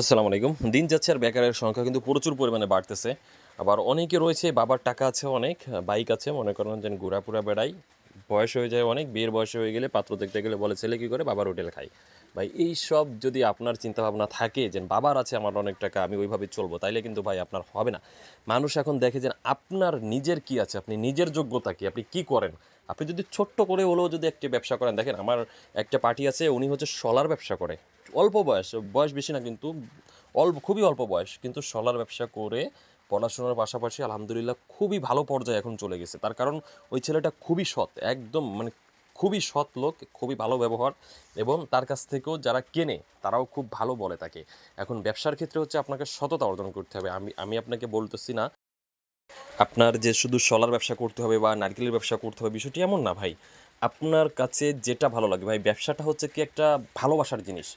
আসসালামু আলাইকুম। দিন যাচ্ছে আর বেকারের সংখ্যা কিন্তু প্রচুর পরিমাণে বাড়তেছে। আবার অনেকে রয়েছে, বাবার টাকা আছে অনেক, বাইক আছে, মনে করেন যে ঘোরাপুরা বেড়াই, বয়স হয়ে যায় অনেক, বিয়ের বয়স হয়ে গেলে পাত্র দেখতে গেলে বলে, ছেলে কী করে? বাবার হোটেল খাই। ভাই, এই সব যদি আপনার চিন্তাভাবনা থাকে যে বাবার আছে আমার অনেক টাকা, আমি ওইভাবে চলবো, তাইলে কিন্তু ভাই আপনার হবে না। মানুষ এখন দেখে যে আপনার নিজের কি আছে, আপনি নিজের যোগ্যতা কি, আপনি কি করেন? আপনি যদি ছোট্ট করে হলেও যদি একটি ব্যবসা করেন, দেখেন আমার একটা পার্টি আছে, উনি হচ্ছে সলার ব্যবসা করে। অল্প বয়স বয়স বেশি না কিন্তু অল্প, খুবই অল্প বয়স। কিন্তু সলার ব্যবসা করে পড়াশোনার পাশাপাশি আলহামদুলিল্লাহ খুবই ভালো পর্যায়ে এখন চলে গেছে। তার কারণ ওই ছেলেটা খুবই সৎ, একদম মানে খুবই সৎ লোক, খুবই ভালো ব্যবহার এবং তার কাছ থেকেও যারা কেনে, তারাও খুব ভালো বলে তাকে। এখন ব্যবসার ক্ষেত্রে হচ্ছে আপনাকে সততা অর্জন করতে হবে। আমি আমি আপনাকে বলতেছি না, আপনার যে শুধু সলার ব্যবসা করতে হবে বা নারকেলের ব্যবসা করতে হবে, বিষয়টি এমন না ভাই। আপনার কাছে যেটা ভালো লাগে ভাই ব্যবসাটা হচ্ছে কি একটা ভালোবাসার জিনিস।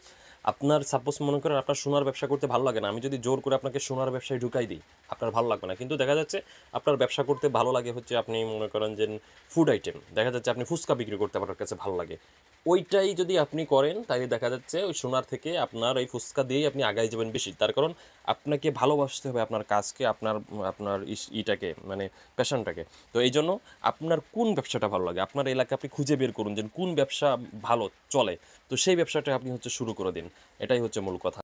আপনার সাপোজ মনে করেন আপনার সোনার ব্যবসা করতে ভালো লাগে না, আমি যদি জোর করে আপনাকে সোনার ব্যবসায় ঢুকাই দিই, আপনার ভালো লাগবে না। কিন্তু দেখা যাচ্ছে আপনার ব্যবসা করতে ভালো লাগে হচ্ছে আপনি মনে করেন যে ফুড আইটেম দেখা যাচ্ছে আপনি ফুচকা বিক্রি করতে আপনার কাছে ভালো লাগে। ওইটাই যদি আপনি করেন, তাহলে দেখা যাচ্ছে ওই সোনার থেকে আপনার এই ফুচকা দিয়েই আপনি আগাই যাবেন বেশি। তার কারণ আপনাকে ভালোবাসতে হবে আপনার কাজকে, আপনার আপনার ইটাকে মানে প্যাশনটাকে তো এই জন্য আপনার কোন ব্যবসাটা ভালো লাগে? আপনার এলাকা আপনি খুঁজে বের করুন যে কোন ব্যবসা ভালো, চলে। তো সেই ব্যবসাটা আপনি হচ্ছে শুরু করে দিন। এটাই হচ্ছে মূল কথা।